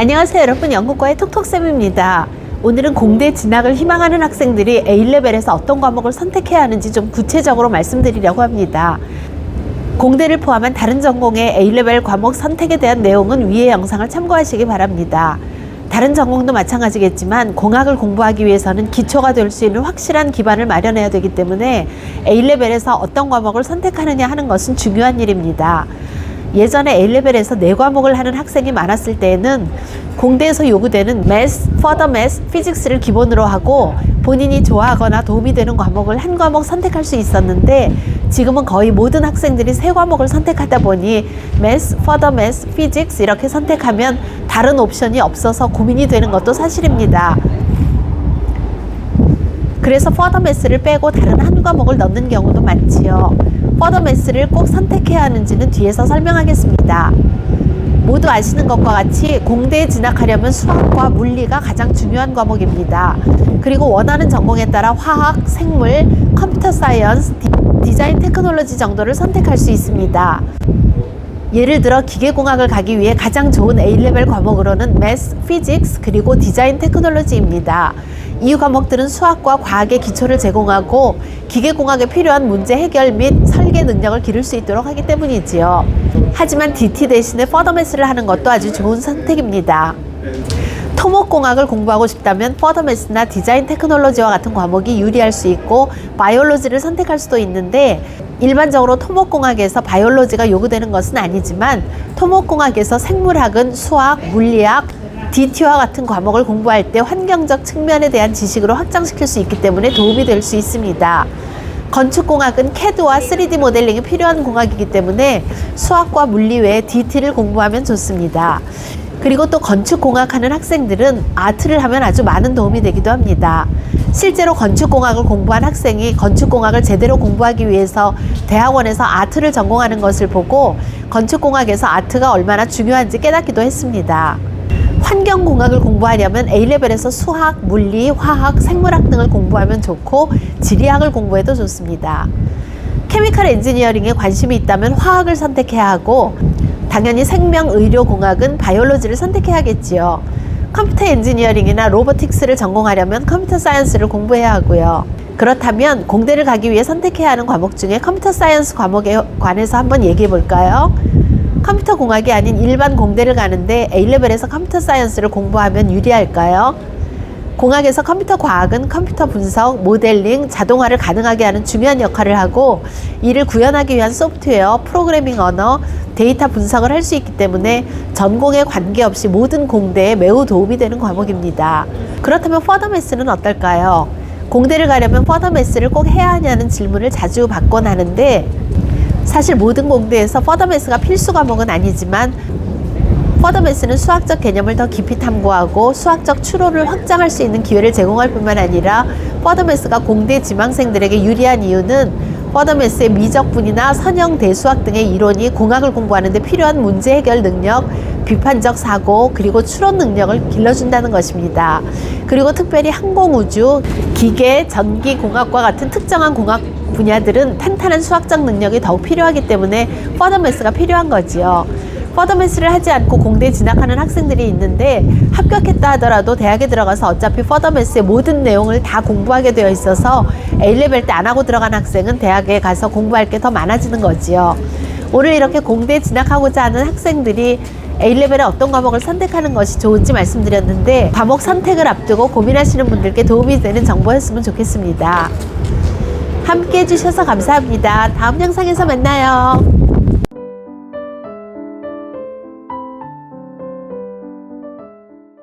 안녕하세요 여러분 영국과의 톡톡쌤입니다. 오늘은 공대 진학을 희망하는 학생들이 A레벨에서 어떤 과목을 선택해야 하는지 좀 구체적으로 말씀드리려고 합니다. 공대를 포함한 다른 전공의 A레벨 과목 선택에 대한 내용은 위의 영상을 참고하시기 바랍니다. 다른 전공도 마찬가지겠지만 공학을 공부하기 위해서는 기초가 될 수 있는 확실한 기반을 마련해야 되기 때문에 A레벨에서 어떤 과목을 선택하느냐 하는 것은 중요한 일입니다. 예전에 A레벨에서 네 과목을 하는 학생이 많았을 때에는 공대에서 요구되는 Math, Further Math, Physics를 기본으로 하고 본인이 좋아하거나 도움이 되는 과목을 한 과목 선택할 수 있었는데 지금은 거의 모든 학생들이 세 과목을 선택하다 보니 Math, Further Math, Physics 이렇게 선택하면 다른 옵션이 없어서 고민이 되는 것도 사실입니다. 그래서 퍼더매스를 빼고 다른 한 과목을 넣는 경우도 많지요. 퍼더매스를 꼭 선택해야 하는지는 뒤에서 설명하겠습니다. 모두 아시는 것과 같이 공대에 진학하려면 수학과 물리가 가장 중요한 과목입니다. 그리고 원하는 전공에 따라 화학, 생물, 컴퓨터 사이언스, 디, 디자인 테크놀로지 정도를 선택할 수 있습니다. 예를 들어 기계공학을 가기 위해 가장 좋은 A레벨 과목으로는 Math, Physics 그리고 디자인 테크놀로지입니다. 이 과목들은 수학과 과학의 기초를 제공하고 기계공학에 필요한 문제 해결 및 설계 능력을 기를 수 있도록 하기 때문이지요. 하지만 DT 대신에 퍼더매스를 하는 것도 아주 좋은 선택입니다. 토목공학을 공부하고 싶다면 퍼더매스나 디자인 테크놀로지와 같은 과목이 유리할 수 있고 바이올로지를 선택할 수도 있는데 일반적으로 토목공학에서 바이올로지가 요구되는 것은 아니지만 토목공학에서 생물학은 수학, 물리학, DT와 같은 과목을 공부할 때 환경적 측면에 대한 지식으로 확장시킬 수 있기 때문에 도움이 될 수 있습니다. 건축공학은 CAD와 3D 모델링이 필요한 공학이기 때문에 수학과 물리 외에 DT를 공부하면 좋습니다. 그리고 또 건축공학 하는 학생들은 아트를 하면 아주 많은 도움이 되기도 합니다. 실제로 건축공학을 공부한 학생이 건축공학을 제대로 공부하기 위해서 대학원에서 아트를 전공하는 것을 보고 건축공학에서 아트가 얼마나 중요한지 깨닫기도 했습니다. 환경공학을 공부하려면 A레벨에서 수학, 물리, 화학, 생물학 등을 공부하면 좋고 지리학을 공부해도 좋습니다. 케미컬 엔지니어링에 관심이 있다면 화학을 선택해야 하고 당연히 생명의료공학은 바이올로지를 선택해야겠지요. 컴퓨터 엔지니어링이나 로보틱스를 전공하려면 컴퓨터 사이언스를 공부해야 하고요. 그렇다면 공대를 가기 위해 선택해야 하는 과목 중에 컴퓨터 사이언스 과목에 관해서 한번 얘기해 볼까요? 컴퓨터 공학이 아닌 일반 공대를 가는데 A레벨에서 컴퓨터 사이언스를 공부하면 유리할까요? 공학에서 컴퓨터 과학은 컴퓨터 분석, 모델링, 자동화를 가능하게 하는 중요한 역할을 하고 이를 구현하기 위한 소프트웨어, 프로그래밍 언어, 데이터 분석을 할 수 있기 때문에 전공에 관계없이 모든 공대에 매우 도움이 되는 과목입니다. 그렇다면 퍼더매스는 어떨까요? 공대를 가려면 퍼더매스를 꼭 해야 하냐는 질문을 자주 받곤 하는데 사실 모든 공대에서 퍼더매스가 필수 과목은 아니지만 퍼더매스는 수학적 개념을 더 깊이 탐구하고 수학적 추론을 확장할 수 있는 기회를 제공할 뿐만 아니라 퍼더매스가 공대 지망생들에게 유리한 이유는 퍼더매스의 미적분이나 선형 대 수학 등의 이론이 공학을 공부하는 데 필요한 문제 해결 능력, 비판적 사고, 그리고 추론 능력을 길러준다는 것입니다. 그리고 특별히 항공우주, 기계, 전기 공학과 같은 특정한 공학 분야들은 탄탄한 수학적 능력이 더욱 필요하기 때문에 퍼더매스가 필요한 거지요. 퍼더매스를 하지 않고 공대에 진학하는 학생들이 있는데 합격했다 하더라도 대학에 들어가서 어차피 퍼더매스의 모든 내용을 다 공부하게 되어 있어서 A레벨 때 안 하고 들어간 학생은 대학에 가서 공부할 게 더 많아지는 거지요. 오늘 이렇게 공대에 진학하고자 하는 학생들이 A레벨에 어떤 과목을 선택하는 것이 좋은지 말씀드렸는데 과목 선택을 앞두고 고민하시는 분들께 도움이 되는 정보였으면 좋겠습니다. 함께 해주셔서 감사합니다. 다음 영상에서 만나요.